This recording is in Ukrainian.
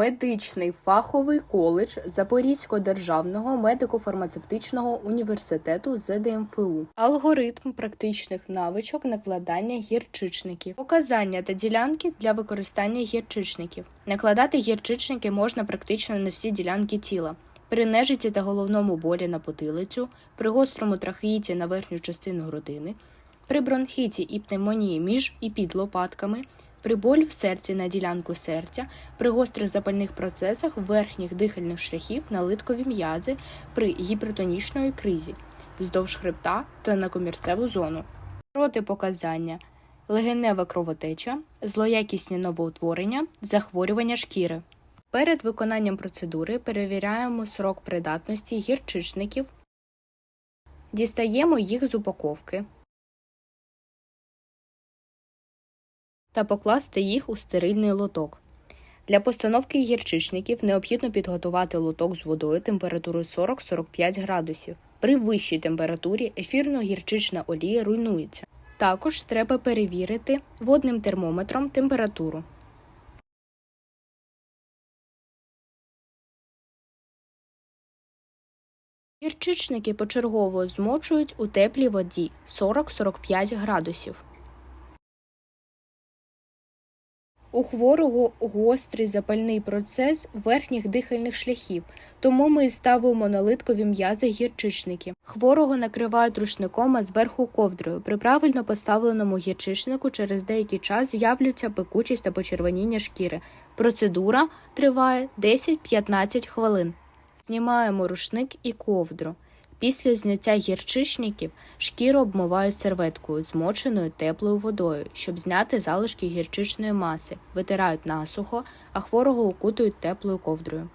Медичний фаховий коледж Запорізького державного медико-фармацевтичного університету ЗДМФУ. Алгоритм практичних навичок накладання гірчичників. Показання та ділянки для використання гірчичників. Накладати гірчичники можна практично на всі ділянки тіла. При нежиті та головному болі на потилицю, при гострому трахеїті на верхню частину грудини, при бронхіті і пневмонії між і під лопатками, при болі в серці на ділянку серця, при гострих запальних процесах верхніх дихальних шляхів на литкові м'язи, при гіпертонічної кризі, вздовж хребта та на комірцеву зону. Протипоказання легенева кровотеча, злоякісні новоутворення, захворювання шкіри. Перед виконанням процедури перевіряємо срок придатності гірчичників, дістаємо їх з упаковки та покласти їх у стерильний лоток. Для постановки гірчичників необхідно підготувати лоток з водою температурою 40-45 градусів. При вищій температурі ефірно-гірчична олія руйнується. Також треба перевірити водним термометром температуру. Гірчичники почергово змочують у теплій воді 40-45 градусів. У хворого гострий запальний процес верхніх дихальних шляхів, тому ми і ставимо на литкові м'язи гірчичники. Хворого накривають рушником, а зверху ковдрою. При правильно поставленому гірчичнику через деякий час з'являться пекучість та почервоніння шкіри. Процедура триває 10-15 хвилин. Знімаємо рушник і ковдру. Після зняття гірчичників шкіру обмивають серветкою, змоченою теплою водою, щоб зняти залишки гірчичної маси, витирають насухо, а хворого укутують теплою ковдрою.